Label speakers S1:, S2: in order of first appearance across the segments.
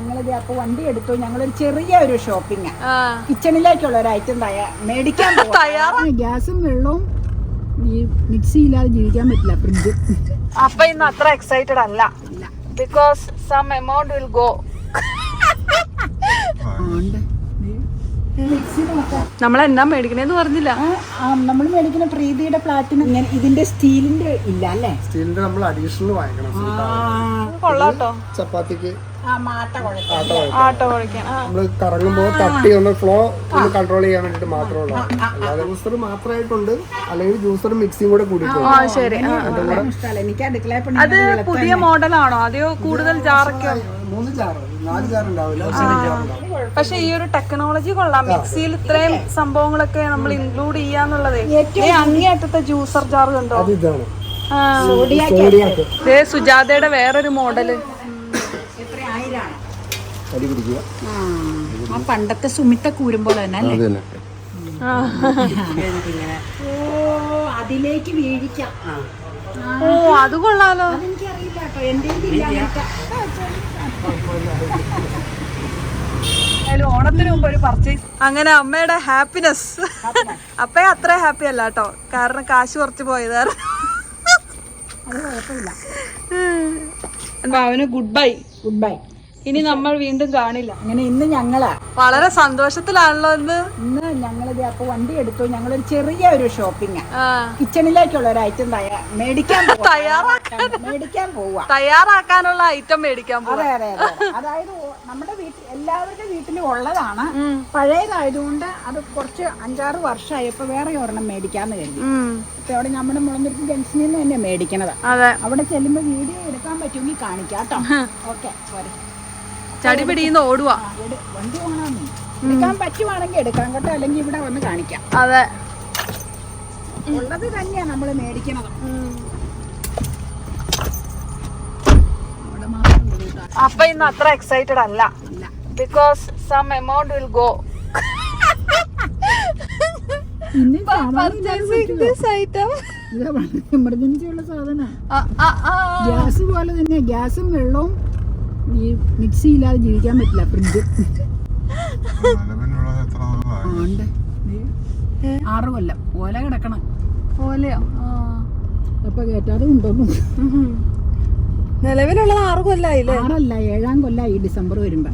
S1: ഞങ്ങളിത് അപ്പൊ വണ്ടി എടുത്തു. ഞങ്ങളൊരു ചെറിയ ഒരു ഷോപ്പിംഗ്
S2: ആ.
S1: കിച്ചണിലേക്കുള്ള ഒരു ഐറ്റം മേടിക്കാൻ
S2: തയ്യാറാ?
S1: ഗ്യാസും വെള്ളവും ഈ മിക്സി ഇല്ലാതെ ജീവിക്കാൻ പറ്റില്ല ഫ്രിഡ്ജ്
S2: അപ്പൊ ഇന്ന് അത്ര എക്സൈറ്റഡ് അല്ല. Because some amount will go നമ്മൾ എന്നാ മേടിക്കണേന്ന് പറഞ്ഞില്ല.
S1: നമ്മൾ മേടിക്കുന്ന പ്രീതിയുടെ പ്ലാറ്റിന് ഇങ്ങനെ ഇതിന്റെ സ്റ്റീലിന്റെ ഇല്ല അല്ലേ?
S3: സ്റ്റീലിന്റെ നമ്മൾ അഡീഷണൽ വാങ്ങിക്കണം.
S2: കൊള്ളാട്ടോ
S3: ചപ്പാത്തിക്ക് ആട്ട. നമ്മൾ കറങ്ങുമ്പോൾ തട്ടി ഒന്ന് ഫ്ലോ ഒന്ന് കൺട്രോൾ ചെയ്യാൻ വേണ്ടിട്ട് മാത്രമുള്ള അല്ലാതെ ജ്യൂസർ മാത്രമായിട്ടുണ്ട്. അല്ലെങ്കിൽ ജ്യൂസർ മിക്സിയും കൂടെ
S1: കൂടി
S2: അത് പുതിയ മോഡലാണോ? അതെയോ കൂടുതൽ ജാറൊക്കെ?
S3: മൂന്ന് ജാറ്. നാല് ജാർ ഉണ്ടാവില്ല
S2: പക്ഷെ ഈ ഒരു ടെക്നോളജി കൊള്ളാം. മിക്സിയിൽ ഇത്രയും സംഭവങ്ങളൊക്കെ നമ്മൾ ഇൻക്ലൂഡ് ചെയ്യാന്നുള്ളതേ അങ്ങേയറ്റത്തെ ജ്യൂസർ ജാർ കണ്ടോ.
S3: സോഡിയാക്ക്
S2: സുജാതയുടെ വേറൊരു
S1: മോഡൽ.
S3: അടി പിടിക്കുക.
S1: ആ പണ്ടത്തെ സുമിത്ത കൂരുമ്പോൾ തന്നെ
S3: അത് തന്നെ.
S1: അതിലേക്ക് വീഴിക്കാം.
S2: ഓ അത് കൊള്ളാലോ.
S1: അതെനിക്കറിയില്ല കേട്ടോ
S2: എന്തായാലും ഓണത്തിന് മുമ്പ് ഒരു പർച്ചേസ് അങ്ങനെ അമ്മയുടെ ഹാപ്പിനെസ് അപ്പേ അത്ര ഹാപ്പി അല്ല കേട്ടോ. കാരണം കാശ് കുറച്ച് പോയത് കാരണം.
S1: അത് കുഴപ്പമില്ല.
S2: അവന് ഗുഡ് ബൈ
S1: ഗുഡ് ബൈ
S2: ഇനി നമ്മൾ വീണ്ടും കാണില്ല.
S1: അങ്ങനെ ഇന്ന് ഞങ്ങളാ.
S2: വളരെ സന്തോഷത്തിലാണല്ലോ ഇന്ന്.
S1: ഇന്ന് ഞങ്ങളിത് അപ്പൊ വണ്ടി എടുത്തു. ഞങ്ങളൊരു ചെറിയ ഒരു ഷോപ്പിംഗ് കിച്ചണിലേക്കുള്ള ഒരു ഐറ്റം മേടിക്കാൻ.
S2: തയ്യാറാക്കാൻ.
S1: മേടിക്കാൻ പോവാ.
S2: തയ്യാറാക്കാനുള്ള ഐറ്റം മേടിക്കാൻ പോവാ.
S1: അതെ അതെ അതെ. അതായത് നമ്മുടെ വീട്ടിൽ എല്ലാവരുടെ വീട്ടിലും ഉള്ളതാണ്. പഴയതായതുകൊണ്ട് അത് കുറച്ച് അഞ്ചാറ് വർഷമായപ്പോ വേറെ ഒരെണ്ണം മേടിക്കാന്ന് കരുതി. ഇപ്പൊ അവിടെ നമ്മുടെ മുളന്തുരുത്തി ജംഗ്ഷനിൽ നിന്ന് തന്നെ മേടിക്കണത്. അവിടെ ചെല്ലുമ്പോ വീഡിയോ എടുക്കാൻ പറ്റുമെങ്കിൽ കാണിക്കാം കേട്ടോ. ഓക്കെ പോരെ.
S2: ചടി പിടിയുന്ന ഓടുവാ
S1: വണ്ടി ഓണാന്ന് എടുക്കാൻ പറ്റുവാണെങ്കിൽ എടുക്കാം കേട്ടോ അല്ലെങ്കിൽ ഇവിടെ വന്ന് കാണിക്കാം.
S2: അതെ.
S1: ഉള്ളത് തന്നെയാ നമ്മൾ മേടിക്കണത്.
S2: അപ്പൊ ഇന്ന് അത്ര എക്സൈറ്റഡ് അല്ല. Because some amount will go
S1: emergency ഉള്ള സാധനം. ഗ്യാസ് പോലെ തന്നെ ഗ്യാസും വെള്ളവും ഈ മിക്സി ഇല്ലാതെ ജീവിക്കാൻ പറ്റില്ല ഫ്രിഡ്ജ് ഉണ്ട് ആറ് കൊല്ലം. ഓല കിടക്കണം.
S2: ഓലയോ?
S1: അപ്പൊ കേട്ടാതെ ഉണ്ടോന്നു
S2: നിലവിലുള്ളത് ആറ് കൊല്ലായില്ലേ?
S1: ആറല്ല ഏഴാം കൊല്ലായി ഡിസംബർ വരുമ്പോ.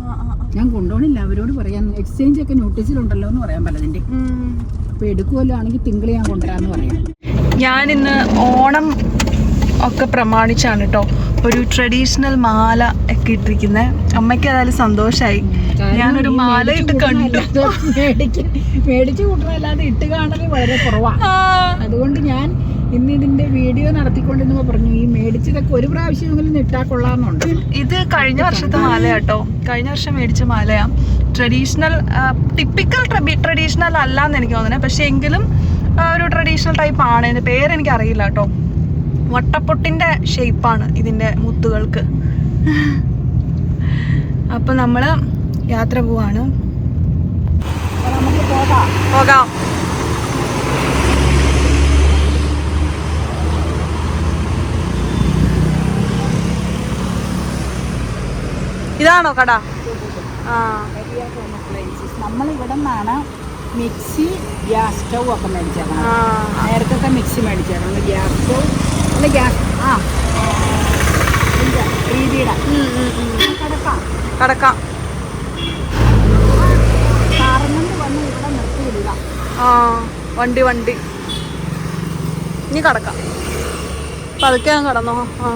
S1: ഞാൻ കൊണ്ടുപോകണില്ല അവരോട് പറയാൻ എക്സ്ചേഞ്ച് ഒക്കെ നോട്ടീസിലുണ്ടല്ലോ എന്ന് പറയാൻ പലതിന്റെ. അപ്പൊ എടുക്കുമല്ലോ ആണെങ്കിൽ തിങ്കൾ ഞാൻ കൊണ്ടുവരാന്ന് പറയാം.
S2: ഞാൻ ഇന്ന് ഓണം ഒക്കെ പ്രമാണിച്ചാണ് കേട്ടോ ഒരു ട്രഡീഷണൽ മാല ഒക്കെ ഇട്ടിരിക്കുന്നത് അമ്മയ്ക്ക് ഏതായാലും സന്തോഷമായി ഞാനൊരു മാല ഇട്ട് കണ്ടു.
S1: മേടിച്ചു കൂട്ടണല്ലാതെ ഇട്ട് കാണൽ വളരെ കുറവാണ് അതുകൊണ്ട് ഞാൻ ഇന്ന് ഇതിന്റെ വീഡിയോ നടത്തിക്കൊണ്ടിരുന്നപ്പോ പറഞ്ഞു. ഈ മേടിച്ചതൊക്കെ ഒരു പ്രാവശ്യമെങ്കിലും ഇട്ടാ കൊള്ളാമെന്നുണ്ട്.
S2: ഇത് കഴിഞ്ഞ വർഷത്തെ മാല കേട്ടോ കഴിഞ്ഞ വർഷം മേടിച്ച മാലയാ. ട്രഡീഷണൽ ടിപ്പിക്കൽ ട്രഡീഷണൽ അല്ല എന്ന് എനിക്ക് തോന്നുന്നത് പക്ഷെ എങ്കിലും ഒരു ട്രഡീഷണൽ ടൈപ്പ് ആണ്. പേര് എനിക്ക് അറിയില്ല കേട്ടോ വട്ടപ്പൊട്ടിന്റെ ഷേപ്പാണ് ഇതിന്റെ മുത്തുകൾക്ക്. അപ്പൊ നമ്മൾ യാത്ര പോവാണ്.
S1: പോകാം.
S2: ഇതാണോ കട?
S1: നമ്മൾ ഇവിടെ നിന്നാണ് മിക്സി ഗ്യാസ് സ്റ്റൗ ഒക്കെ മേടിച്ചേക്കണം
S2: ആ.
S1: നേരത്തെ മിക്സി മേടിച്ചേക്കണം ഗ്യാസ് സ്റ്റൗ അല്ല ഗ്യാസ് ആ. ഇല്ല, രീതിയുടെ കിടക്കാം.
S2: കടക്കാം.
S1: കാറുകൊണ്ട് വന്ന് ഇവിടെ നിർത്തിയില്ല
S2: ആ വണ്ടി വണ്ടി. ഇനി കടക്കാം. പതുക്കെ ഞാൻ കടന്നോ. ആ.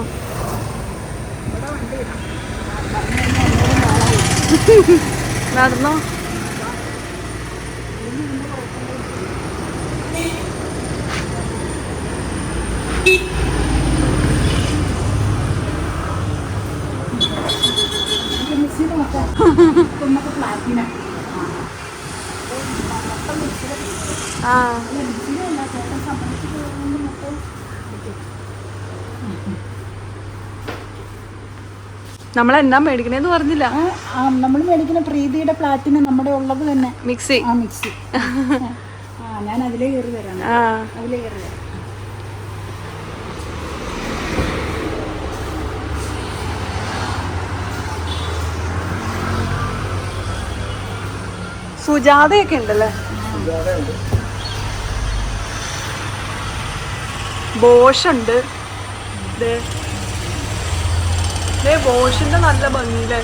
S2: നടന്നോ
S1: നമുക്ക് മിക്സി നോക്കാം ഇപ്പൊ നമുക്ക് പ്ലാറ്റിനം
S2: ആ. നമ്മൾ എന്നാ മേടിക്കണേന്ന് പറഞ്ഞില്ല.
S1: നമ്മൾ മേടിക്കുന്ന പ്രീതിയുടെ പ്ലാറ്റിന് നമ്മുടെ ഉള്ളത് തന്നെ.
S2: മിക്സി.
S1: ആ മിക്സി. ആ ഞാൻ അതിലേ കയറി
S2: ആ.
S1: അതിലേ കയറി തരാം.
S2: സുജാതയൊക്കെ ഉണ്ടല്ലേ? ബോഷുണ്ട്. ബോഷിന്റെ നല്ല ഭംഗിയില്ലേ?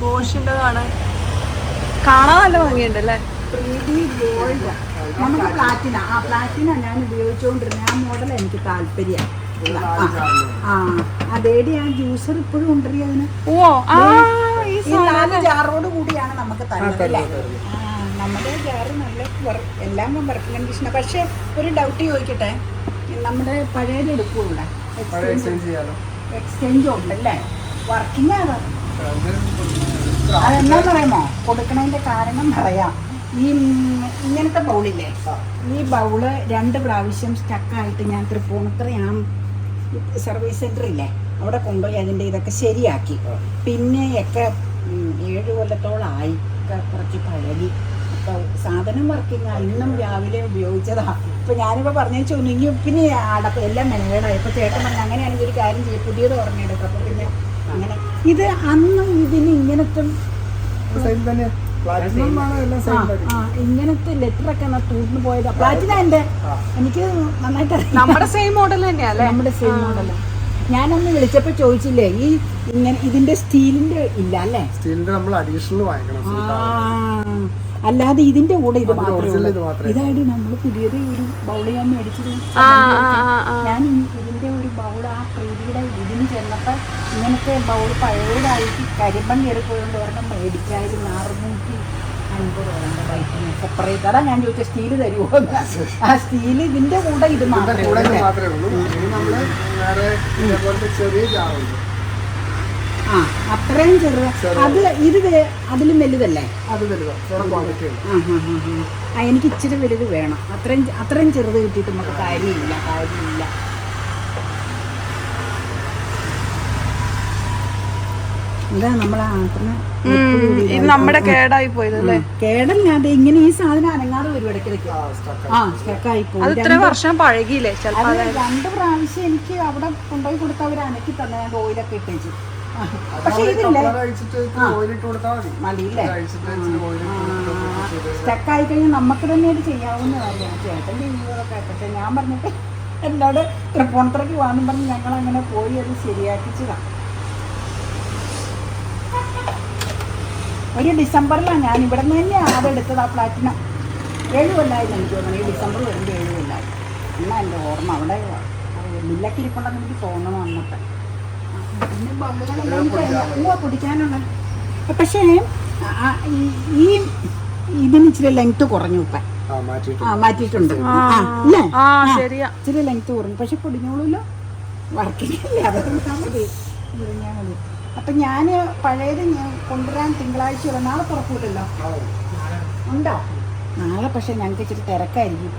S2: ബോഷിന്റെ കാണാൻ കാണാൻ നല്ല
S1: ഭംഗിയുണ്ടല്ലേ? നമുക്ക് പ്ലാറ്റിന. ആ പ്ലാറ്റിന ഞാൻ ഉപയോഗിച്ചുകൊണ്ടിരുന്ന. ആ മോഡൽ എനിക്ക് താല്പര്യം. ആ അതേടി ആ ജ്യൂസർ ഇപ്പോഴും ഉണ്ടറിയതിന്
S2: ഓ ആ. ഈ
S1: നാല് ജാറോട് കൂടിയാണ് നമുക്ക് തരുന്നത് അല്ലേ? നമ്മുടെ ജാറ് നല്ല എല്ലാം വർക്ക് കണ്ടീഷന. പക്ഷേ ഒരു ഡൗട്ട് ചോദിക്കട്ടെ? നമ്മുടെ പഴയത് എടുക്കൂടെ
S3: പഴയ എക്സ്ചേഞ്ച്
S1: ഉണ്ടല്ലേ? വർക്കിംഗ് ആണ്.
S3: അത്
S1: അതെന്താന്ന് പറയുമോ? കൊടുക്കണതിന്റെ കാരണം പറയാം. ഈ ഇങ്ങനത്തെ ബൗളില്ലേ? ഈ ബൗൾ രണ്ട് പ്രാവശ്യം സ്റ്റക്കായിട്ട് ഞാൻ തൃപ്പൂണിത്തറ ഞാൻ സർവീസ് സെന്റർ ഇല്ലേ അവിടെ കൊണ്ടുപോയി അതിന്റെ ഇതൊക്കെ ശരിയാക്കി. പിന്നെ ഒക്കെ ഉം, ഏഴ് കൊല്ലത്തോളമായി കുറച്ച് പഴകി. അപ്പോൾ സാധനം വർക്കിങ് ഇന്നും രാവിലെ ഉപയോഗിച്ചതാ. ഇപ്പൊ ഞാനിപ്പോ പറഞ്ഞു ഇനി പിന്നെ അടക്കം എല്ലാം മെനകേടായി ഇപ്പൊ ചേട്ടൻ പറഞ്ഞു അങ്ങനെയാണെങ്കിൽ ഒരു കാര്യം ചെയ്യും. പുതിയത് പറഞ്ഞെടുക്കും അപ്പൊ പിന്നെ അങ്ങനെ. ഇത് അന്നും ഇതിന് ഇങ്ങനത്തെ ഇങ്ങനത്തെ ലെറ്റർ ഒക്കെ തൂർന്നു പോയത്? പ്ലാറ്റിന എന്റെ എനിക്ക് നന്നായിട്ട്.
S2: നമ്മുടെ സെയിം മോഡൽ തന്നെയാ
S1: നമ്മുടെ സെയിം മോഡല ഞാനന്ന് വിളിച്ചപ്പോ ചോദിച്ചില്ലേ ഈ ഇങ്ങനെ ഇതിന്റെ സ്റ്റീലിന്റെ ഇല്ല അല്ലേ?
S3: സ്റ്റീലിന്റെ നമ്മൾ അഡീഷണൽ വാങ്ങിക്കണം
S1: അല്ലാതെ ഇതിന്റെ കൂടെ ഇത് മാത്രമേ
S3: ഇതായത്
S1: ഇതായിട്ട് നമ്മൾ പുതിയത് ഒരു ബൗൾ ഞാൻ മേടിച്ചത് ഞാൻ ഇതിന്റെ ഒരു ബൗൾ ആ പ്രീതിയുടെ ഇതിന് ചെന്നപ്പോ ഇങ്ങനത്തെ ബൗൾ പഴയതായിട്ട് കരിമ്പണ്ണി എടുക്കുകൊണ്ട് ഒരെണ്ണം മേടിക്കായിരുന്നു. അറുന്നൂറ്റി അതാ ഞാൻ ചോദിച്ച സ്റ്റീൽ തരുമോ ആ സ്റ്റീൽ ഇതിന്റെ കൂടെ ഇത് മാത്രമേ ഉള്ളൂ ആ അത്രയും ചെറുത് അത് ഇത് അതിലും വലുതല്ലേ
S3: അത്
S1: ആ എനിക്ക് ഇച്ചിരി വലുത് വേണം അത്രയും അത്രയും ചെറുത് കിട്ടിയിട്ട് നമുക്ക് കാര്യമില്ല കാര്യമില്ല. ഇതാ നമ്മളെ
S2: ഇത് നമ്മുടെ കേടായി പോയത് അല്ലേ?
S1: കേടല്ലാതെ ഇങ്ങനെ ഈ സാധനം അനങ്ങാതെ വരും ഇടയ്ക്കിടയ്ക്ക്.
S3: ആ സ്റ്റക്ക്
S1: ആ സ്റ്റക്കായി
S2: അത്
S1: പോകും
S2: ഇത്ര വർഷം പഴകിയില്ലേ? ചിലപ്പോ
S1: രണ്ട് പ്രാവശ്യം എനിക്ക് അവിടെ കൊണ്ടുപോയി കൊടുത്ത അവർ അനക്കി തന്നെ ഞാൻ ഓയിലൊക്കെ ഇട്ടേച്ചു പക്ഷെ ഇതില്ലേ? മതിയില്ലേ സ്റ്റക്കായി കഴിഞ്ഞാൽ നമുക്ക് തന്നെ ഇത് ചെയ്യാവുന്ന കാര്യമാണ്. ചേട്ടന്റെ ജീവിതമൊക്കെ പക്ഷെ ഞാൻ പറഞ്ഞിട്ട് എന്നോട് തൃപ്പൂണിത്തറയ്ക്ക് പോകാമെന്നും പറഞ്ഞ് ഞങ്ങൾ അങ്ങനെ പോയി അത് ശരിയാക്കിച്ചതാണ് ഒരു ഡിസംബറിലാണ് ഞാൻ ഇവിടെ നിന്ന് തന്നെ അതെടുത്തത് ആ പ്ലാറ്റിനം ഏഴ് കൊല്ലായിരുന്നു എനിക്ക് തോന്നുന്നു. ഈ ഡിസംബർ വരുമ്പോൾ ഏഴ് കൊല്ലായി. എന്നാ എന്റെ ഓർമ്മ? അവിടെ മില്ലക്കിരിപ്പുണ്ടെന്ന് എനിക്ക് തോന്നണം അന്നത്തെ. പിന്നെ പിടിക്കാനുള്ള പക്ഷേ ഈ- ഈ ഇതിന് ഇച്ചിരി ലെങ്ത് കുറഞ്ഞു ഇപ്പം.
S3: ആ മാറ്റിയിട്ട്
S1: ആ മാറ്റിയിട്ടുണ്ട്. ആ, ഇല്ലേ?
S2: ആ ശരിയാ.
S1: ഇച്ചിരി ലെങ്ത് കുറഞ്ഞു. പക്ഷെ പൊടിഞ്ഞോളൂല്ലോ വർക്കിംഗ് അല്ലേ പൊടിഞ്ഞാൽ മതി. അപ്പം ഞാൻ പഴയത് ഞാൻ കൊണ്ടുവരാൻ തിങ്കളാഴ്ച വരാം. നാളെ തുറക്കൂലല്ലോ ഉണ്ടോ? നാളെ പക്ഷെ ഞങ്ങൾക്ക് ഇച്ചിരി തിരക്കായിരിക്കും.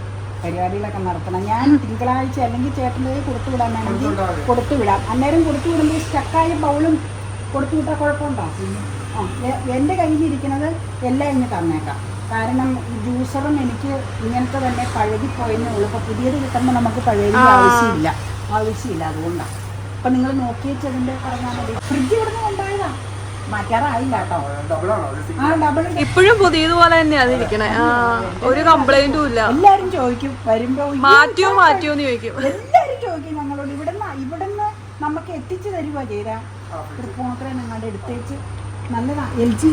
S1: പരിപാടികളൊക്കെ നടത്തണം. ഞാൻ തിങ്കളാഴ്ച അല്ലെങ്കിൽ ചേട്ടന്റെ കൊടുത്തു വിടാൻ വേണമെങ്കിൽ കൊടുത്തു വിടാം. അന്നേരം കൊടുത്തു വിടുമ്പോൾ സ്റ്റക്കായ ബൗളും കൊടുത്തു വിട്ടാൽ കുഴപ്പമുണ്ടോ? ആ എന്റെ കയ്യിലിരിക്കുന്നത് എല്ലാം ഇങ്ങ് തന്നേക്കാം. കാരണം ജ്യൂസറും എനിക്ക് ഇങ്ങനത്തെ തന്നെ പഴകിപ്പോയെന്നേ ഉള്ളൂ. അപ്പോൾ പുതിയത് കിട്ടുമ്പോൾ നമുക്ക് പഴകിയ ആവശ്യമില്ല. ആവശ്യമില്ല. അതുകൊണ്ടാണ് അപ്പം നിങ്ങൾ നോക്കി വെച്ചതിന്റെ പറഞ്ഞാൽ മതി ഫ്രിഡ്ജ് ഇവിടുന്ന് കൊണ്ടുപോയതാ. മാറ്റാറായില്ല കേട്ടോ.
S3: ഡബിളാണോ ഒരു
S1: ആ ഡബിൾ
S2: ഇപ്പോഴും പുതിയതുപോലെ തന്നെയാ അതിരിക്കണേ. ആ ഒരു കംപ്ലൈന്റും ഇല്ല.
S1: എല്ലാരും ചോദിക്കും. വരുമ്പോ
S2: മാറ്റിയോ മാറ്റിയോ എന്ന് ചോദിക്കും.
S1: എല്ലാരും ചോദിക്കും ഞങ്ങളോട് ഇവിടുന്ന് ഇവിടുന്ന് നമുക്ക് എത്തിച്ചു തരുവാ ചെയ്താ? തൃപ്പൂണിത്തറ നിങ്ങളുടെ എടുത്തേച്ച് നല്ലതാ. എൽ ജി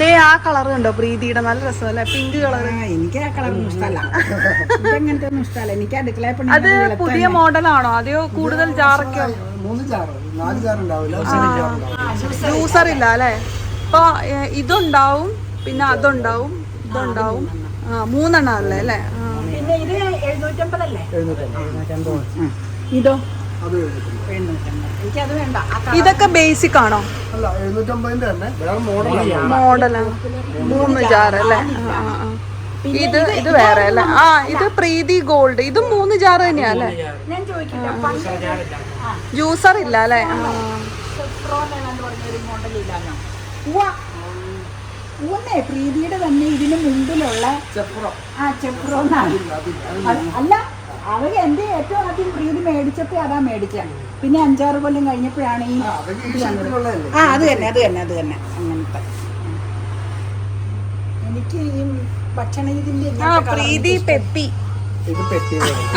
S2: ദേ ആ കളർ കണ്ടോ പ്രീതിയുടെ? നല്ല രസമല്ലേ പിങ്ക് കളർ.
S1: എനിക്ക് ആ കളർ ഇഷ്ടമല്ല. എനിക്ക് അങ്ങനത്തെ ഒന്നും ഇഷ്ടമല്ല. എനിക്ക് അടുക്കള
S2: അത് പുതിയ മോഡലാണോ? അതെയോ കൂടുതൽ ജാറൊക്കെയോ?
S3: മൂന്ന് ജാറ് നാല് ജാർ ഉണ്ടാവില്ല ചെറിയ ജാർ ഉണ്ടാവില്ല
S2: ജ്യൂസർ ഇല്ല അല്ലേ? അപ്പൊ ഏ, ഇതുണ്ടാവും പിന്നെ അതുണ്ടാവും ഇതുണ്ടാവും. ആ മൂന്നെണ്ണം അല്ലേ അല്ലേ.
S1: പിന്നെ ഇത് എഴുന്നൂറ്റമ്പതല്ലേ?
S2: ഇതൊക്കെ ബേസിക് ആണോ? മോഡലാണ് മൂന്ന് ജാർ അല്ലേ. ഇത് ഇത് വേറെ അല്ലേ? ആ ഇത് പ്രീതി ഗോൾഡ്. ഇത് മൂന്ന് ജാർ തന്നെയാ അല്ലേ?
S1: ഞാൻ ചോദിക്കില്ല
S2: ജ്യൂസർ ഇല്ല അല്ലേ
S1: ഉവ്വന്നേ പ്രീതിയുടെ തന്നെ ഇതിന് മുമ്പിലുള്ള ആ അത് അല്ല അവർ എന്റെ ഏറ്റവും ആദ്യം പ്രീതി മേടിച്ചപ്പോ അതാ മേടിച്ച. പിന്നെ അഞ്ചാറ് കൊല്ലം കഴിഞ്ഞപ്പോഴാണ് ഈ ആ അത് തന്നെ അത് തന്നെ അത് തന്നെ. അങ്ങനത്തെ. എനിക്ക് ഈ ഭക്ഷണ ഇതിന്റെ
S2: ആ പ്രീതി പെപ്പി.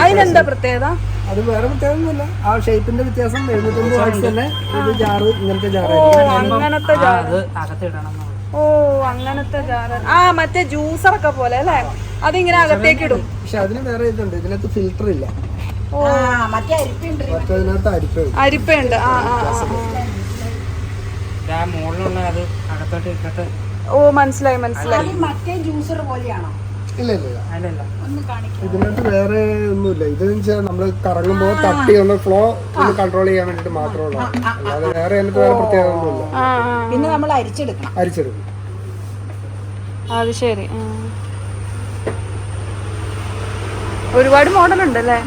S2: അതിനെന്താ പ്രത്യേകത?
S3: അത് വേറെ വ്യത്യാസമൊന്നുമില്ല ആ ഷേപ്പിന്റെ വ്യത്യാസം എഴുന്നൂറ്റമ്പത് വാട്സ് തന്നെ ഇത് ജാറ് ഇങ്ങനത്തെ
S2: ഓ അങ്ങനത്തെ
S4: ജാറ്.
S2: ഓ അങ്ങനത്തെ ജാറ്. ആ മറ്റേ ജ്യൂസറൊക്കെ പോലെ അല്ലേ? അതിങ്ങനെ അകത്തേക്ക് ഇടും.
S3: പക്ഷെ അതിന് വേറെ ഇതുണ്ട്. ഇതിനകത്ത് ഫിൽറ്റർ ഇല്ല.
S2: ഓ.
S1: ആ മറ്റേ അരിപ്പുണ്ട്
S3: മറ്റേ അതിനകത്ത് അരിപ്പ
S2: അരിപ്പയുണ്ട്. ആ ആ ആ,
S4: ആ. മുകളിലുള്ള അത് അകത്തോട്ട് ഇട്ടിട്ട്
S2: ഓ മനസ്സിലായി മനസ്സിലായി.
S1: മറ്റേ ജ്യൂസർ പോലെയാണോ?
S3: ഇല്ല ഇല്ല. ഇതിനകത്ത് വേറെ ഒന്നുമില്ല. ഇത് വെച്ചാൽ നമ്മൾ കറങ്ങുമ്പോൾ തട്ടി ഒന്ന് ഫ്ലോ ഒന്ന് കൺട്രോൾ ചെയ്യാൻ വേണ്ടിട്ട് മാത്രമുള്ള അല്ലാതെ വേറെ അതിനകത്ത് വേറെ പ്രത്യേകത ഒന്നുമില്ല.
S1: പിന്നെ നമ്മൾ അരിച്ചെടുക്കണം.
S3: അരിച്ചെടുക്കും.
S2: അത് ശരി ഒരുപാട് മോഡൽ ഉണ്ട് അല്ലേ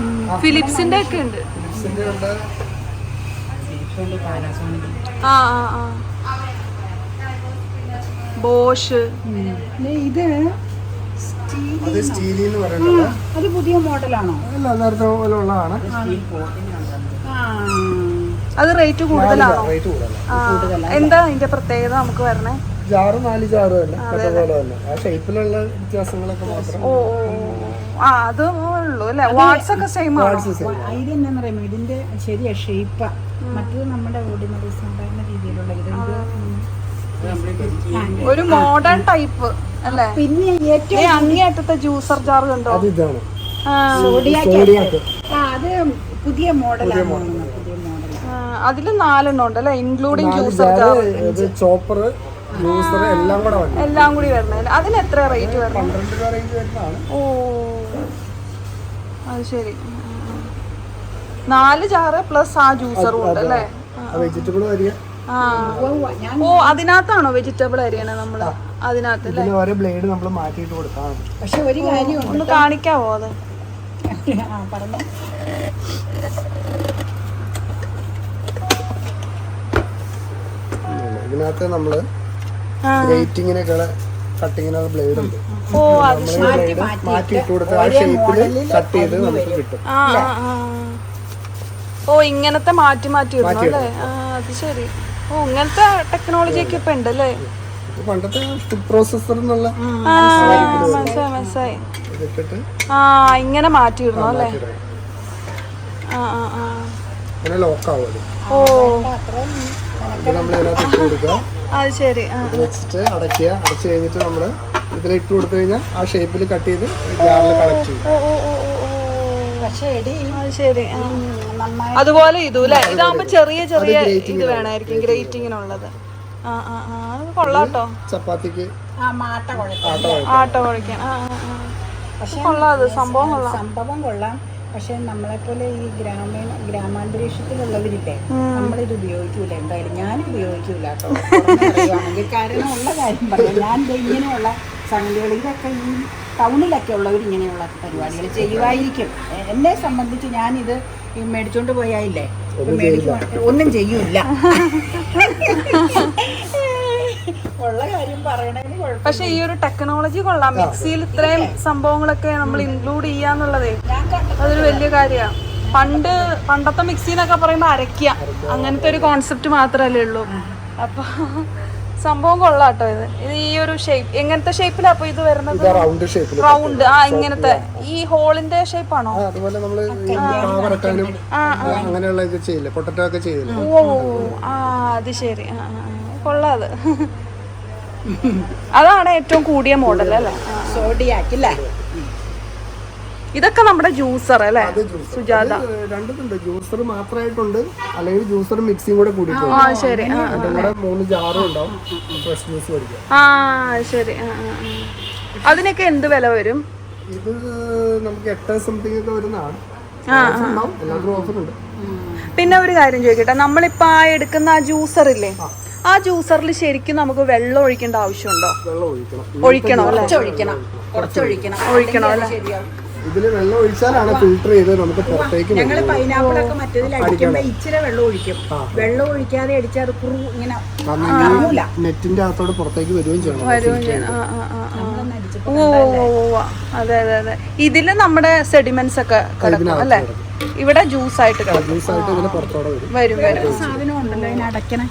S2: ഫിലിപ്സിന്റെ ഒക്കെ ഉണ്ട്. ആ ആ ആ. ബോഷ്
S1: ഇത്
S3: അത് സ്റ്റീലി എന്ന് പറയുന്നത്
S1: അത് പുതിയ മോഡലാണോ?
S3: അല്ല നേരത്തെ പോലെ ഉള്ളതാണ്
S2: അത് റേറ്റ് കൂടുതലാണോ?
S3: റേറ്റ് കൂടുതലാണ്
S2: എന്താ അതിന്റെ പ്രത്യേകത നമുക്ക് വരണേ?
S3: ജാറ് നാല് ജാറ് തന്നെ മറ്റേ തന്നെ. ആ ഷേപ്പിലുള്ള വ്യത്യാസങ്ങളൊക്കെ മാത്രം.
S2: ഓ. ആ അത് ഉള്ളൂ അല്ലേ? വാട്സ് ഒക്കെ സെയിം ആണ്?
S1: ഇത് എന്നാന്ന് പറയുമ്പോ ഇതിന്റെ ശരിയാ ഷേപ്പാ മറ്റത് നമ്മുടെ ഓർഡിനറി സാധാരണ രീതിയിലുള്ള ഇത്.
S2: ഒരു മോഡേൺ ടൈപ്പ് അല്ലേ?
S1: പിന്നെ ഏറ്റവും
S2: അങ്ങേയറ്റത്തെ ജ്യൂസർ ജാർ കണ്ടോ?
S3: അത് ഇതാണ്.
S2: ആ,
S3: സോഡിയാക്ക്.
S1: ആ അത് പുതിയ മോഡലാണ് പുതിയ മോഡൽ
S2: നാലെണ്ണം ഉണ്ട് അല്ലെ? Including juicer jar
S3: chopper juicer എല്ലാം കൂടെ
S2: എല്ലാം കൂടി വരണേ. അതിന് എത്ര റേറ്റ് വരണം? ഓ അത് ശരി. നാല് ജാറ് പ്ലസ് ആ ജ്യൂസറും ഉണ്ട് അല്ലേ?
S3: വെജിറ്റബിൾ വരിക.
S2: ഓ അതിനകത്താണോ വെജിറ്റബിൾ അരിയണേ നമ്മൾ? അതിനകത്ത്
S3: ഓരോ ബ്ലേഡ് നമ്മൾ മാറ്റിയിട്ട് കൊടുക്കാം
S1: പക്ഷെ ഒരു കാര്യമുണ്ട്
S2: ഒന്ന് കാണിക്കാവോ അത്?
S3: ഇതിനകത്ത് നമ്മൾ
S2: ആ.
S3: കട്ടിങ്ങിനുള്ള ബ്ലേഡ് ഉണ്ട്.
S2: ഓ
S3: കൊടുത്ത് ആ കട്ട് ചെയ്ത് നമുക്ക് കിട്ടും.
S2: ഇങ്ങനത്തെ മാറ്റി മാറ്റി ഇടണം അല്ലേ? ആ അത് ശരി. ഓ ഇങ്ങനത്തെ ടെക്നോളജി ഒക്കെ ഇപ്പൊ
S3: ഉണ്ടല്ലേ പണ്ടത്തെ എന്നുള്ള
S2: ആ മനസ്സിലായി മനസ്സിലായി. ആ ഇങ്ങനെ മാറ്റി ഇടണം അല്ലേ ആ ആ ആ.
S3: അങ്ങനെ ലോക്ക്
S2: ഓ.
S3: നമ്മൾ ഇതിനകത്ത് ഇട്ട് കൊടുക്കുക.
S2: അത് ശരി
S3: വെച്ചിട്ട് അടയ്ക്കുക. അടച്ചു കഴിഞ്ഞിട്ട് നമ്മൾ ഇതിൽ ഇട്ട് കൊടുത്തു കഴിഞ്ഞാൽ ആ ഷേപ്പിൽ കട്ട് ചെയ്ത് ജാറിൽ കളക്ട് ചെയ്യും
S2: ശരി. അതുപോലെ ഇതും അല്ലേ? ഇതാകുമ്പോ ചെറിയ ചെറിയ ഇത് വേണമായിരിക്കും ഗ്രേറ്റിങ്ങിനുള്ളത്. ആ ആ ആ അത് കൊള്ളാട്ടോ.
S3: ചപ്പാത്തിക്ക്.
S1: ആ മാട്ട കുഴപ്പം
S3: ആട്ട
S2: കുഴക്കാൻ ആ ആ
S1: പക്ഷെ
S2: കൊള്ളാം അത് സംഭവം കൊള്ളാം.
S1: സംഭവം കൊള്ളാം. പക്ഷെ നമ്മളെപ്പോലെ ഈ ഗ്രാമീണ ഗ്രാമാന്തരീക്ഷത്തിലുള്ളവരില്ലേ നമ്മളിത് ഉപയോഗിക്കൂല. എന്തായാലും ഞാൻ ഉപയോഗിക്കൂല കേട്ടോ. കാരണം ഉള്ള കാര്യം പറയാം. ഞാൻ ഇങ്ങനെയുള്ള സംഗതികൾ. ഇതൊക്കെ ഈ ടൗണിലൊക്കെ ഉള്ളവർ ഇങ്ങനെയുള്ള പരിപാടികൾ ചെയ്യുമായിരിക്കും എന്നെ സംബന്ധിച്ച് ഞാനിത് ഈ മേടിച്ചോണ്ട് പോയായില്ലേ? ഒന്നും ചെയ്യൂല ഉള്ള കാര്യം
S2: പക്ഷെ ഈ ഒരു ടെക്നോളജി കൊള്ളാം. മിക്സിയിൽ ഇത്രയും സംഭവങ്ങളൊക്കെ നമ്മൾ ഇൻക്ലൂഡ് ചെയ്യാന്നുള്ളതേ. അതൊരു വലിയ കാര്യമാണ് പണ്ട് പണ്ടത്തെ മിക്സി എന്നൊക്കെ പറയുമ്പോൾ അരയ്ക്കുക അങ്ങനത്തെ ഒരു കോൺസെപ്റ്റ് മാത്രമല്ലേ ഉള്ളൂ. അപ്പൊ സംഭവം കൊള്ളാട്ടോ ഇത്. ഇത് ഈ ഒരു ഷേപ്പ് എങ്ങനത്തെ ഷേപ്പിലാ അപ്പൊ ഇത് വരുന്നത്?
S3: ഇത് റൗണ്ട് ഷേപ്പിൽ
S2: റൗണ്ട് ആ ഇങ്ങനത്തെ. ഈ ഹോളിന്റെ ഷേപ്പാണോ
S3: അതുപോലെ നമ്മൾ പാവറക്കാനും അങ്ങനെയുള്ള ഇത് ചെയ്യില്ലേ? പൊട്ടറ്റോ ഒക്കെ ചെയ്യില്ലേ?
S2: ഓ ആ അത് ശരി. കൊള്ളാം അത്. അതാണ് ഏറ്റവും കൂടിയ മോഡൽ അല്ലേ.
S1: സോഡിയാക്കില്ലേ
S2: ഇതൊക്കെ നമ്മുടെ ജ്യൂസർ അല്ലേ? സുജാത.
S3: രണ്ടുണ്ട് ജ്യൂസർ മാത്രമായിട്ടുണ്ട്. അല്ലെങ്കിൽ ജ്യൂസർ മിക്സിയും കൂടെ കൂടി
S2: ആ ശരി.
S3: മൂന്ന് ജാറും ഉണ്ടാവും. ഫ്രഷ് ജ്യൂസ് മേടിക്കാം
S2: ആ ശരി. അതിനൊക്കെ എന്ത് വില വരും?
S3: ഇത് നമുക്ക് എട്ട് സംതിങ് ഒക്കെ വരുന്നതാണ്
S2: പിന്നെ ഒരു കാര്യം ചോദിക്കട്ടെ. നമ്മളിപ്പോ ആ എടുക്കുന്ന ആ ജ്യൂസർ ഇല്ലേ? ആ. ജ്യൂസറിൽ ശരിക്കും നമുക്ക് വെള്ളം ഒഴിക്കേണ്ട ആവശ്യമുണ്ടോ?
S3: വെള്ളം ഒഴിക്കണം.
S2: ഒഴിക്കണം
S1: കുറച്ചൊഴിക്കണം
S2: ഒഴിക്കണോ. അല്ലേ?
S3: ഇതിൽ വെള്ളം ഒഴിച്ചാലാണ് ഫിൽട്ടർ ചെയ്ത് നമുക്ക് പുറത്തേക്ക്
S1: ഞങ്ങൾ
S3: പൈനാപ്പിൾ
S1: പൈനാപ്പിളൊക്കെ മറ്റേതിൽ അടിക്കുമ്പോ ഇച്ചിരി വെള്ളം ഒഴിക്കും. വെള്ളം ഒഴിക്കാതെ അടിച്ചാൽ ഇങ്ങനെ
S3: നെറ്റിന്റെ അകത്തോടെ പുറത്തേക്ക് വരികയും ചെയ്യണം.
S2: ഓ ഓ, ഓ, ഓ. അതെ അതെ അതെ. ഇതിൽ നമ്മുടെ സെഡിമെന്റ്സ് ഒക്കെ കിടക്കും അല്ലേ? ഇവിടെ ജ്യൂസ് ആയിട്ട് കിടക്കും.
S3: ജ്യൂസ് ആയിട്ട് ഇതിന് പുറത്തോടെ വരും.
S2: വരും വരും.
S1: സാധനം ഉണ്ടല്ലോ
S3: അതിനടക്കണേ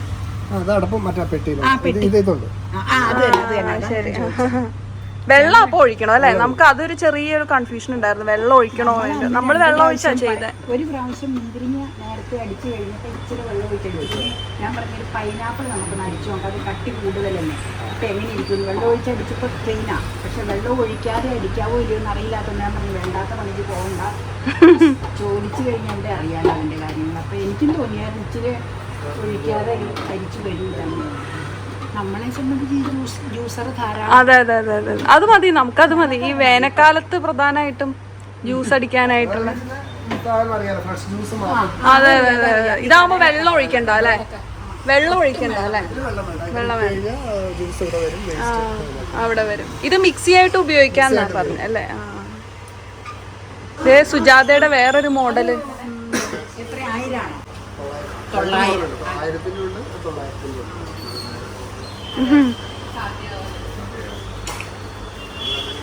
S3: അത് അടപ്പം മറ്റേ പെട്ടിയിലുണ്ട് ഇത് ഇത് ഇതുണ്ട്.
S1: ആ, ആ, അത് തന്നെ അത്
S2: ശരി. വെള്ളം അപ്പൊ ഒഴിക്കണം. അല്ലെ? നമുക്ക് അതൊരു ചെറിയൊരു കൺഫ്യൂഷൻ ഉണ്ടായിരുന്നു. വെള്ളം ഒഴിക്കണോ വേണ്ട നമ്മൾ വെള്ളം ഒഴിച്ചാ ചെയ്തേ.
S1: ഒരു പ്രാവശ്യം മുന്തിരിങ്ങ നേരത്തെ അടിച്ചു കഴിഞ്ഞിട്ട് ഇച്ചിരി വെള്ളം ഒഴിച്ചു ഞാൻ പറഞ്ഞൊരു പൈനാപ്പിൾ നമുക്ക് നടിച്ചു നോക്കാം. അത് കട്ടി കൂടുതലല്ലേ? അപ്പൊ എങ്ങനെ ഇരിക്കുന്നു വെള്ളം ഒഴിച്ചടിച്ചപ്പോൾ ക്ലീനാ പക്ഷെ വെള്ളം ഒഴിക്കാതെ അടിക്കാവോ ഇല്ലയോ എന്ന് അറിയില്ലാത്തതുകൊണ്ട് ഞാൻ പറഞ്ഞു വേണ്ടാത്ത പണിക്ക് പോകണ്ട. ചോദിച്ചു കഴിഞ്ഞാൽ എന്റെ അറിയാലോ അതിന്റെ കാര്യങ്ങൾ അപ്പൊ എനിക്കും തോന്നിയായിരുന്നു ഇച്ചിരി ഒഴിക്കാതെ അരിച്ചു വരില്ല
S2: അതെ അതെ അതെ അതെ. അത് മതി നമുക്കത് മതി. ഈ വേനൽക്കാലത്ത് പ്രധാനമായിട്ടും ജ്യൂസ് അടിക്കാനായിട്ടുള്ള അതെ അതെ അതെ ഇതാവുമ്പോ വെള്ളം ഒഴിക്കണ്ട അല്ലേ? വെള്ളം ഒഴിക്കണ്ട അല്ലേ? വെള്ളം അവിടെ വരും. ഇത് മിക്സി ആയിട്ട് ഉപയോഗിക്കാന്നാ പറഞ്ഞു അല്ലേ? ഇതേ സുജാതയുടെ വേറൊരു
S1: മോഡൽ. തൊള്ളായിരം
S3: ആയിരത്തിന്റെ ഉണ്ട് തൊള്ളായിരത്തിന്റെ ഉണ്ട്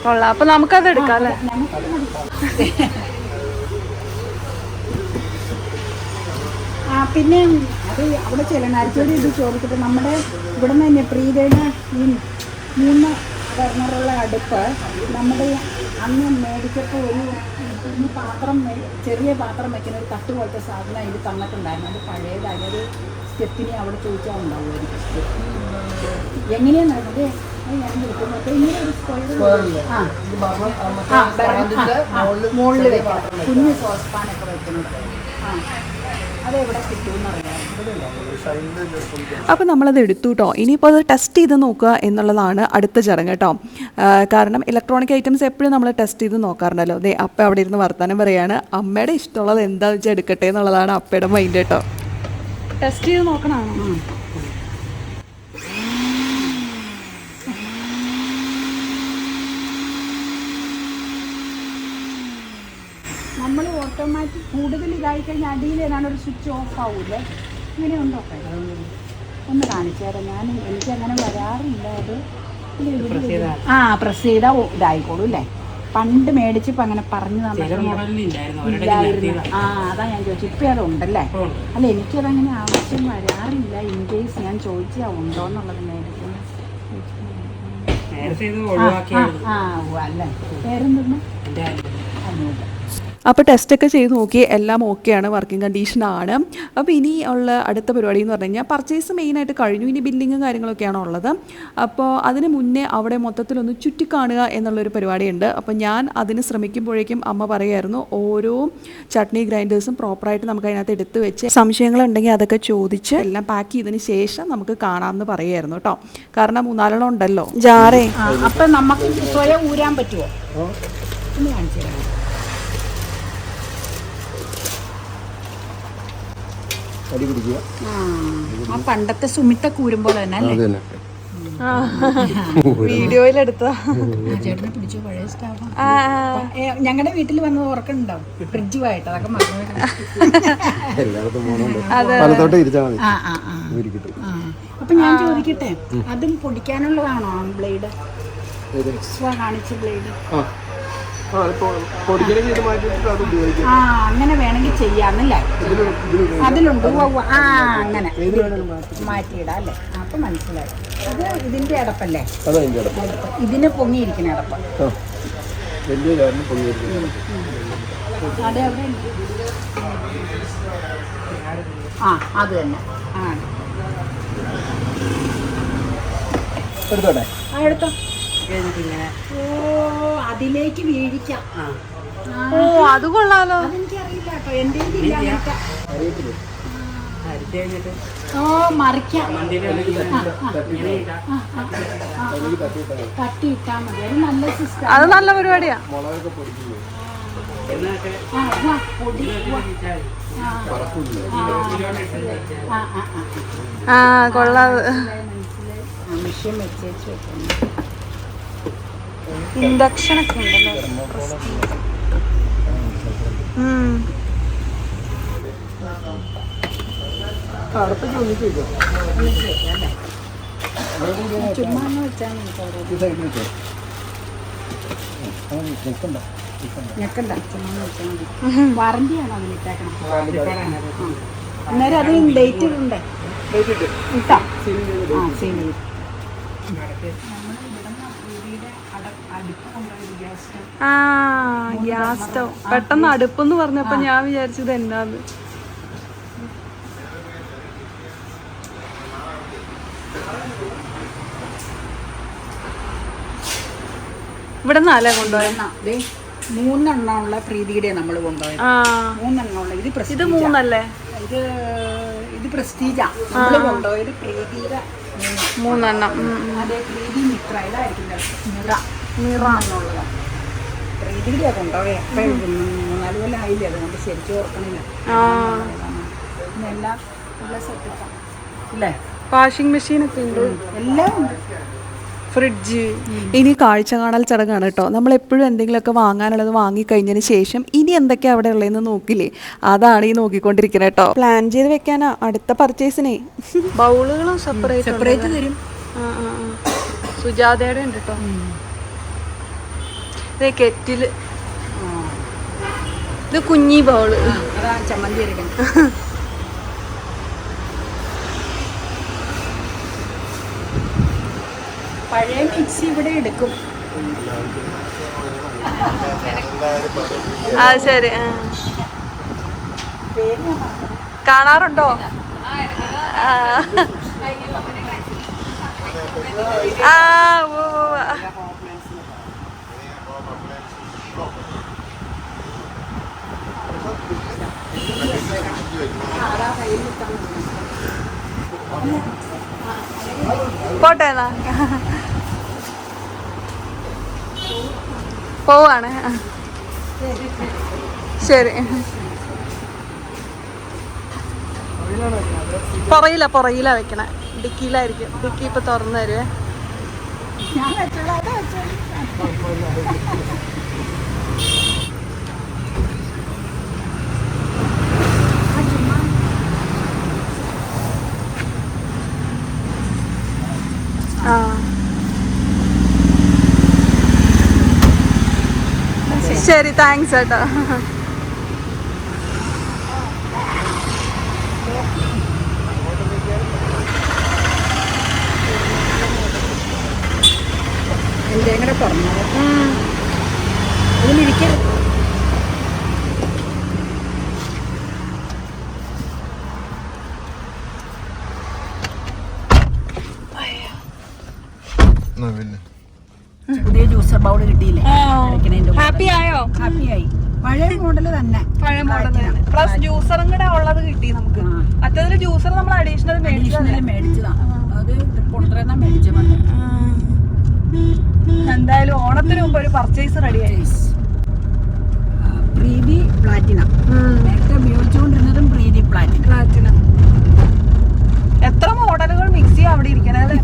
S2: കൊള്ളാം. അപ്പൊ നമുക്കത് എടുക്കാം അല്ലേ?
S1: പിന്നെ അത് അവിടെ ചെല്ലനാഴ്ചയോട് ഇത് ചോദിക്കട്ടെ. നമ്മുടെ ഇവിടെ നിന്ന് തന്നെ പ്രീതയുടെ ഈ മൂന്ന് ബർണറുള്ള അടുപ്പ് നമ്മുടെ അന്ന് മേടിച്ചപ്പോൾ ഒരു പാത്രം ചെറിയ പാത്രം വയ്ക്കുന്ന ഒരു തട്ട് പോലത്തെ സാധനം ഇത് തന്നിട്ടുണ്ടായിരുന്നു. അത് പഴയതായി. അത് സ്റ്റെപ്പിനെ അവിടെ ചോദിച്ചാൽ ഉണ്ടാവുമായിരിക്കും എങ്ങനെയാണ് അത് ഞാൻ ഇങ്ങനെ ഒരു സ്ക്വയർ മുകളിൽ കുഞ്ഞു സോസ്പാനൊക്കെ വെക്കുന്നത്. ആ.
S2: അപ്പോൾ നമ്മളത് എടുത്തു കേട്ടോ ഇനിയിപ്പോൾ അത് ടെസ്റ്റ് ചെയ്ത് നോക്കുക എന്നുള്ളതാണ് അടുത്ത ചടങ്ങ് കേട്ടോ കാരണം ഇലക്ട്രോണിക് ഐറ്റംസ് എപ്പോഴും നമ്മൾ ടെസ്റ്റ് ചെയ്ത് നോക്കാറുണ്ടല്ലോ. അതെ അപ്പ അവിടെ ഇരുന്ന് വർത്താനം പറയാണ്. അമ്മയുടെ ഇഷ്ടമുള്ളത് എന്താ വെച്ചാൽ എടുക്കട്ടെ എന്നുള്ളതാണ് അപ്പയുടെ മൈൻഡ് കേട്ടോ ടെസ്റ്റ് ചെയ്ത് നോക്കണം
S1: നമ്മൾ ഓട്ടോമാറ്റിക് കൂടുതൽ ഇതായി കഴിഞ്ഞാൽ അടിയിൽ ഏതാണ്ട് ഒരു സ്വിച്ച് ഓഫ് ആവൂലേ ഇങ്ങനെ ഉണ്ടോ ഒന്ന് കാണിച്ചേരാം ഞാൻ എനിക്കങ്ങനെ വരാറില്ല. അത് ആ പ്രസ് ചെയ്താൽ ഇതായിക്കോളൂ അല്ലേ? പണ്ട് മേടിച്ചപ്പോൾ അങ്ങനെ പറഞ്ഞു
S4: അവരുടെ
S1: ആ അതാ ഞാൻ ചോദിച്ചു. ഇപ്പം അതുണ്ടല്ലേ അല്ല എനിക്കതങ്ങനെ ആവശ്യം വരാറില്ല. ഇൻ കേസ് ഞാൻ ചോദിച്ചാൽ ഉണ്ടോ എന്നുള്ളത് മേടിക്കുന്നു
S4: നേരത്തെ ഇത്
S1: ആ അല്ലേ. പേരെന്തെന്ന് ഒന്നുമില്ല
S2: അപ്പോൾ ടെസ്റ്റൊക്കെ ചെയ്ത് നോക്കി എല്ലാം ഓക്കെയാണ് വർക്കിംഗ് കണ്ടീഷനാണ് അപ്പോൾ ഇനി ഉള്ള അടുത്ത പരിപാടി എന്ന് പറഞ്ഞു കഴിഞ്ഞാൽ പർച്ചേസ് മെയിനായിട്ട് കഴിഞ്ഞു. ഇനി ബില്ലിങ്ങും കാര്യങ്ങളൊക്കെയാണ് ഉള്ളത്. അപ്പോൾ അതിന് മുന്നേ അവിടെ മൊത്തത്തിലൊന്ന് ചുറ്റിക്കാണുക എന്നുള്ളൊരു പരിപാടിയുണ്ട്. അപ്പോൾ ഞാൻ അതിന് ശ്രമിക്കുമ്പോഴേക്കും അമ്മ പറയുമായിരുന്നു ഓരോ ചട്നി ഗ്രൈൻഡേഴ്സും പ്രോപ്പറായിട്ട് നമുക്ക് അതിനകത്ത് എടുത്ത് വെച്ച് സംശയങ്ങളുണ്ടെങ്കിൽ അതൊക്കെ ചോദിച്ച് എല്ലാം പാക്ക് ചെയ്തതിന് ശേഷം നമുക്ക് കാണാമെന്ന് പറയുമായിരുന്നു കേട്ടോ കാരണം മൂന്നാലെണ്ണം ഉണ്ടല്ലോ. ജാറേ.
S1: അപ്പം നമുക്ക് സ്വയം ഊരാൻ പറ്റുമോ ഒന്ന്
S3: അടി പിടിക്കുക.
S1: ആ, ആ പണ്ടത്തെ സുമിത്ത കൂരുമ്പോൾ തന്നെ അല്ലേ?
S3: അത് തന്നെ
S1: ചേട്ടനെ പിടിച്ചു പഴയ സ്റ്റാഫ്. ഞങ്ങളുടെ വീട്ടിൽ വന്ന് ഓർക്കുന്നുണ്ടാവും ഫ്രിഡ്ജുമായിട്ട് അതൊക്കെ മറന്നു
S3: എല്ലായിടത്തും പലത്തോട്ട് ഇരിച്ചാൽ മതി.
S1: അപ്പൊ ഞാൻ ചോദിക്കട്ടെ അതും പൊടിക്കാനുള്ളതാണോ ബ്ലേഡ്? എക്സ്ട്രാ കാണിച്ച ബ്ലേഡ്?
S3: ആ അത്
S1: അങ്ങനെ വേണമെങ്കിൽ ചെയ്യാന്നല്ലേ അതിലുണ്ട്. ആ അങ്ങനെ. മാറ്റിയിടാം അല്ലേ? അപ്പൊ മനസ്സിലായി. ഇത് ഇതിന്റെ അടപ്പല്ലേ?
S3: അതാ.
S1: ഇതിന് പൊങ്ങിയിരിക്കുന്ന അടപ്പ്.
S3: ആ.
S1: അത് തന്നെ. ആ.
S3: എടുത്തോട്ടെ?
S1: ആ എടുത്തോ. ഓ. അതിലേക്ക് വീഴിക്കാം
S2: ഓ അത് കൊള്ളാലോ
S1: അതെനിക്കറിയില്ല കേട്ടോ എന്റെ ഇല്ല അങ്ങനത്തെ.
S4: കഴിഞ്ഞിട്ട്
S1: ഓ മറിക്കാം
S3: മതി
S1: തട്ടി ഇട്ടാൽ മതി അത് നല്ല സിസ്റ്റം
S2: അത് നല്ല പരിപാടിയാ
S1: ആ വാ, പൊടി ആ,
S3: പറക്കില്ല
S1: ആ, ആ, ആ, ആ.
S2: ആ കൊള്ളാത്
S1: മനസ്സിലായി ആ വെച്ചേച്ച് വെക്കുന്നു
S2: ഇൻഡക്ഷൻ ഒക്കെ ഉണ്ടല്ലോ
S1: ചുമ്മാ വെച്ചാൽ ഞെക്കണ്ട ചുമ്മാ വെച്ചാൽ മതി. അതിലിട്ടേക്കണം അന്നേരം അത് ഡേറ്റ് ഉണ്ട് ഇട്ടാ. ആ ശരി
S2: ആ ഗ്യാസ്. സ്റ്റവ് പെട്ടെന്ന് അടുപ്പെന്ന് പറഞ്ഞപ്പോ ഞാൻ വിചാരിച്ചത് എന്താന്ന് ഇവിടെ നാലേ
S1: കൊണ്ടുപോയത് മൂന്നെണ്ണമുള്ള പ്രീതിയുടെ നമ്മൾ കൊണ്ടുപോയത്. മൂന്നെണ്ണമുള്ള ഇത്
S2: ഇത് മൂന്നല്ലേ?
S1: ഇത് ഇത് പ്രസ്റ്റീജാ നമ്മൾ കൊണ്ടുപോയത് പ്രീതിയുടെ മൂന്ന്.
S2: മൂന്നെണ്ണം.
S1: അതെ പ്രീതി മിത്ര. ഇതായിരിക്കും നിറ നിറാന്നുള്ളതാണ് പ്രീതിയുടെ കൊണ്ടുപോയത് എപ്പോഴും മൂന്നാൽ കൊല്ലം ആയില്ലേ അതുകൊണ്ട് ശരിക്കും ഓർക്കണില്ല. നല്ല സെറ്റപ്പാണ് ഇല്ലേ?
S2: വാഷിംഗ് മെഷീൻ ഒക്കെ ഉണ്ട്.
S1: എല്ലാം ഉണ്ട്.
S2: ഫ്രിഡ്ജ്.
S5: ഇനി കാഴ്ച കാണൽ ചടങ്ങാണ് കേട്ടോ. നമ്മൾ എപ്പോഴും എന്തെങ്കിലുമൊക്കെ വാങ്ങാനുള്ളത് വാങ്ങിക്കഴിഞ്ഞതിന് ശേഷം ഇനി എന്തൊക്കെയാണ് അവിടെ ഉള്ളതെന്ന് നോക്കില്ലേ? അതാണ് ഈ നോക്കിക്കൊണ്ടിരിക്കുന്നത് കേട്ടോ. പ്ലാൻ ചെയ്ത് വെക്കാനാ അടുത്ത പർച്ചേസിനെ
S2: ബൗളുകളും സെപ്പറേറ്റ്
S1: സെപ്പറേറ്റ് തരും
S2: സുജാതയുടെ ഉണ്ട് കേട്ടോ. ഇതേ കെറ്റിൽ. ഇത് കുഞ്ഞി
S1: ബൗൾ ചമ്മന്തി അരക്കണം പഴയ മിക്സി ഇവിടെ എടുക്കും.
S2: ആ ശരി. കാണാറുണ്ടോ? ആ. ആ പോട്ടെ എന്നാ. പോവാണ്. ശരി. പുറയില പുറയില വെക്കണ. ഡിക്കിയിലായിരിക്കും ഡിക്കി ഇപ്പൊ തുറന്നു തരുവേ.
S1: ഞാൻ വെച്ചോളാം അത് വെച്ചോളൂ
S2: ആ ശരി താങ്ക്സ് ചേട്ടാ.
S1: എന്റെ കൂടെ തുറന്നത് അതിലിരിക്കരുത്. പുതിയ ജ്യൂസർ ബൗൾ കിട്ടിയില്ലേ? ഹാപ്പി ആയോ?
S2: ഹാപ്പി ആയോ.
S1: ഹാപ്പിയായി പഴയ മോഡൽ തന്നെ.
S2: പഴയ മോഡൽ പ്ലസ് ജ്യൂസറും കൂടെ ഉള്ളത് കിട്ടി നമുക്ക്.
S1: ആ.
S2: മറ്റേതിൽ ജ്യൂസർ നമ്മൾ അഡീഷണൽ
S1: മേടിച്ചതാണ് അത് കൊണ്ടുവരുന്ന മേടിച്ച
S2: എന്തായാലും ഓണത്തിന് മുമ്പ് ഒരു പർച്ചേസ് റെഡിയായി
S1: പ്രീതി പ്ലാറ്റിന നേരത്തെ ഉപയോഗിച്ചുകൊണ്ടിരുന്നതും പ്രീതി പ്ലാറ്റിനം
S2: എത്ര മോഡലുകൾ മിക്സി അവിടെ ഇരിക്കണേ അല്ലേ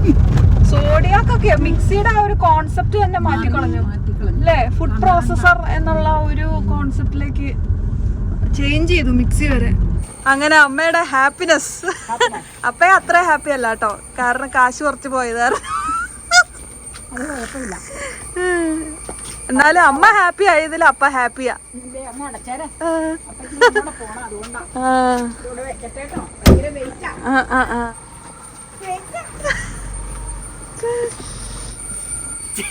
S2: സോഡിയാക്കൊക്കെ മിക്സിയുടെ ആ ഒരു കോൺസെപ്റ്റ് തന്നെ മാറ്റിക്കളഞ്ഞു. അല്ലേ ഫുഡ് പ്രോസസർ എന്നുള്ള ഒരു കോൺസെപ്റ്റിലേക്ക് ചേഞ്ച് ചെയ്തു മിക്സി വരെ. അങ്ങനെ അമ്മയുടെ ഹാപ്പിനെസ് അപ്പേ അത്ര ഹാപ്പി അല്ല കേട്ടോ കാരണം കാശ് കുറച്ച്
S1: പോയതായിരുന്നു
S2: എന്നാലും അമ്മ ഹാപ്പി ആയതിൽ അപ്പ ഹാപ്പിയാ
S1: ആ. ആ. അടച്ചേരെ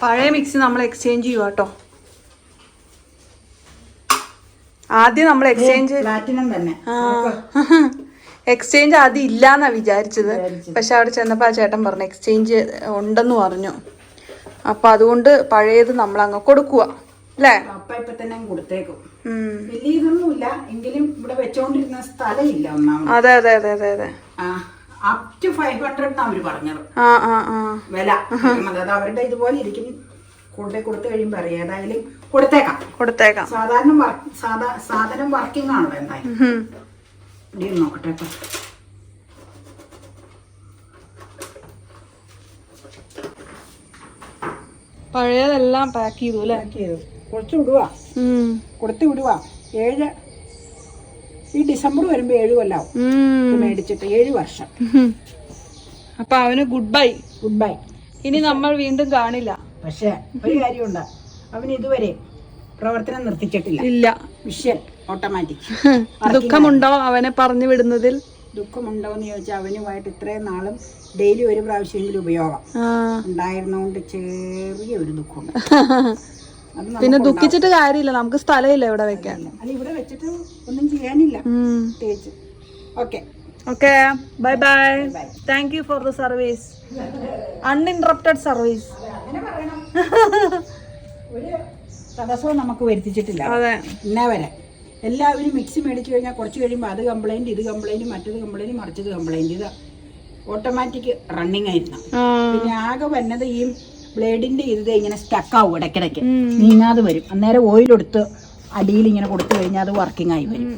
S2: പഴയ മിക്സി നമ്മൾ എക്സ്ചേഞ്ച് ചെയ്യുക കേട്ടോ ആദ്യം നമ്മൾ എക്സ്ചേഞ്ച് എക്സ്ചേഞ്ച് ആദ്യം ഇല്ലാന്നാ വിചാരിച്ചത്. പക്ഷെ അവിടെ ചെന്നപ്പോൾ ആ ചേട്ടൻ പറഞ്ഞു എക്സ്ചേഞ്ച് ഉണ്ടെന്ന് പറഞ്ഞു. അപ്പൊ അതുകൊണ്ട് പഴയത് നമ്മൾ അങ്ങ് കൊടുക്കുക അല്ലേ
S1: അപ്പ ഇപ്പൊ തന്നെ കൊടുത്തേക്കും. വലിയ ഇതൊന്നുമില്ല എങ്കിലും ഇവിടെ വെച്ചോണ്ടിരുന്ന സ്ഥലമില്ല ഒന്നാമത്.
S2: അതെ അതെ അതെ അതെ അതെ.
S1: അപ് ടു ഫൈവ് ഹൺഡ്രഡ് അവർ പറഞ്ഞത്. വില. അതായത് അവരുടെ ഇതുപോലെ ഇരിക്കും. കൊണ്ടേ കൊടുത്തു കഴിയുമ്പോ അറിയാം. ഏതായാലും കൊടുത്തേക്കാം.
S2: കൊടുത്തേക്കാം.
S1: സാധാരണ സാധാരണ സാധാ സാധനം വർക്കിംഗ് ആണല്ലോ എന്തായാലും? നോക്കട്ടെ
S2: പഴയതെല്ലാം പാക്ക് ചെയ്തു അല്ലേ
S1: പാക്ക് ചെയ്തു. കൊടുത്തു
S2: വിടുക
S1: കൊടുത്ത് വിടുക ഏഴ് ഈ ഡിസംബർ വരുമ്പോ ഏഴ് കൊല്ലാവും. മേടിച്ചിട്ട് ഏഴ് വർഷം.
S2: അപ്പൊ അവന് ഗുഡ് ബൈ
S1: ഗുഡ് ബൈ
S2: ഇനി നമ്മൾ വീണ്ടും കാണില്ല.
S1: പക്ഷേ ഒരു കാര്യമുണ്ട്. അവൻ ഇതുവരെ പ്രവർത്തനം നിർത്തിച്ചിട്ടില്ല.
S2: ഇല്ല.
S1: മിഷ്യൻ ഓട്ടോമാറ്റിക്
S2: ദുഃഖമുണ്ടോ അവനെ പറഞ്ഞു വിടുന്നതിൽ?
S1: ദുഃഖമുണ്ടോ എന്ന് ചോദിച്ചാൽ അവനുമായിട്ട് ഇത്രയും നാളും ഡെയിലി ഒരു പ്രാവശ്യമെങ്കിലും ഉപയോഗം. ഉണ്ടായിരുന്നോണ്ട് ചെറിയ ഒരു ദുഃഖമുണ്ട്.
S2: പിന്നെ ദുഃഖിച്ചിട്ട് കാര്യമില്ല. നമുക്ക് സ്ഥലമില്ല ഇവിടെ വെക്കാൻ.
S1: ഇവിടെ വെച്ചിട്ട് ഒന്നും ചെയ്യാനില്ല. Okay.
S2: Okay. Bye bye. Thank you for the service uninterrupted service
S1: ഒരു തടസ്സവും നമുക്ക് വരുത്തിച്ചിട്ടില്ല.
S2: അതെ.
S1: ഇന്നേ വരെ. എല്ലാവരും മിക്സി മേടിച്ചു കഴിഞ്ഞാൽ കുറച്ച് കഴിയുമ്പോൾ അത് കംപ്ലൈന്റ് ഇത് കംപ്ലൈന്റ് മറ്റത് കംപ്ലൈന്റ് മറിച്ചത് കംപ്ലൈന്റ് ഇത് ഓട്ടോമാറ്റിക് റണ്ണിങ് ആയിരുന്നു. പിന്നെ ആകെ വന്നത് ഈ ബ്ലേഡിന്റെ ഇത് ഇങ്ങനെ സ്റ്റക്കാവും ഇടയ്ക്കിടയ്ക്ക്. നീങ്ങാതെ വരും. അന്നേരം ഓയിലെടുത്ത് അടിയിൽ ഇങ്ങനെ കൊടുത്തു കഴിഞ്ഞാൽ അത് വർക്കിംഗ് ആയി വരും.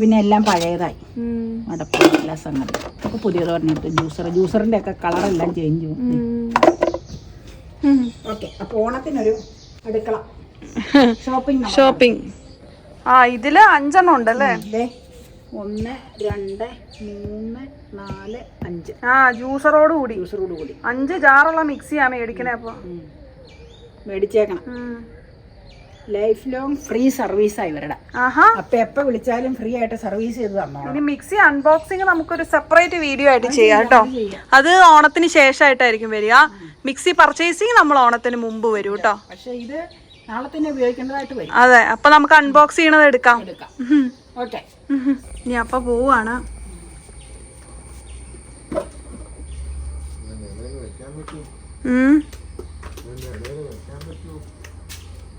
S1: പിന്നെ എല്ലാം പഴയതായി.
S2: ഉം.
S1: മടപ്പില്ല സംഗതി. അപ്പൊ പുതിയത് പറഞ്ഞിട്ട് ജ്യൂസർ ജ്യൂസറിന്റെ ഒക്കെ കളർ കളറെല്ലാം ചേഞ്ച്. ഓക്കെ അപ്പൊ ഓണത്തിനൊരു അടുക്കള. ഷോപ്പിംഗ്
S2: ഷോപ്പിംഗ് ആ ഇതിൽ അഞ്ചെണ്ണം ഉണ്ടല്ലേ?
S1: ഒന്ന് രണ്ട് മൂന്ന് നാല് അഞ്ച്.
S2: ആ ജ്യൂസറോട് കൂടി.
S1: ജ്യൂസറോട് കൂടി.
S2: അഞ്ച് ജാറുള്ള മിക്സിയാ മേടിക്കണേ അപ്പൊ.
S1: മേടിച്ചേക്കണം. ലൈഫ് ലോങ് ഫ്രീ സർവീസാണ് ഇവരുടെ.
S2: ആഹാ.
S1: എപ്പോ വിളിച്ചാലും ഫ്രീ ആയിട്ട് സർവീസ് ചെയ്ത് തന്നോളാം.
S2: ഇനി മിക്സി അൺബോക്സിംഗ് നമുക്കൊരു സെപ്പറേറ്റ് വീഡിയോ ആയിട്ട് ചെയ്യാം കേട്ടോ. അത് ഓണത്തിന് ശേഷമായിട്ടായിരിക്കും വരിക. മിക്സി പർച്ചേസിങ് നമ്മൾ ഓണത്തിന് മുമ്പ് വരും കേട്ടോ.
S1: പക്ഷെ ഇത് നാളെ തന്നെ ഉപയോഗിക്കേണ്ടതായിട്ട് വരും.
S2: അതെ അപ്പൊ നമുക്ക് അൺബോക്സ് ചെയ്യണത് എടുക്കാം.
S1: ഓക്കെ.
S2: ഇനി അപ്പൊ പോവാണ്.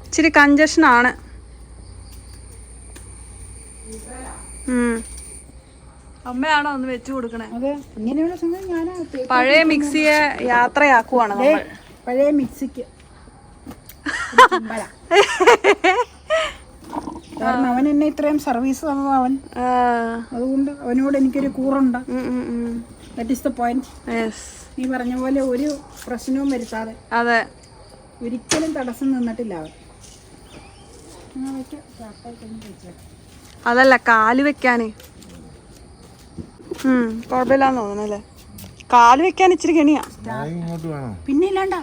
S2: ഇച്ചിരി കഞ്ചഷൻ ആണ്. അമ്മയാണോ ഒന്ന് വെച്ചു കൊടുക്കണേ?
S1: ഇങ്ങനെയുള്ള സംഗതി
S2: പഴയ മിക്സിയെ യാത്രയാക്കുവാണ് നമ്മൾ
S1: പഴയ മിക്സിക്ക്. കാരണം അവൻ എന്നെ ഇത്രയും സർവീസ് തന്നതാ അവൻ.
S2: ആ.
S1: അതുകൊണ്ട് അവനോട് എനിക്കൊരു കൂറുണ്ട്. That is the point. നീ പറഞ്ഞ പോലെ ഒരു പ്രശ്നവും വരുത്താതെ.
S2: അതെ.
S1: ഒരിക്കലും തടസ്സം നിന്നിട്ടില്ല അവൻ.
S2: അതല്ല കാൽ വെക്കാനേ. ഉം കുഴപ്പമില്ലാന്ന് തോന്നണല്ലേ കാൽ വെക്കാൻ ഇച്ചിരി കെണിയാ.
S1: പിന്നെ ഇല്ലാണ്ടാ?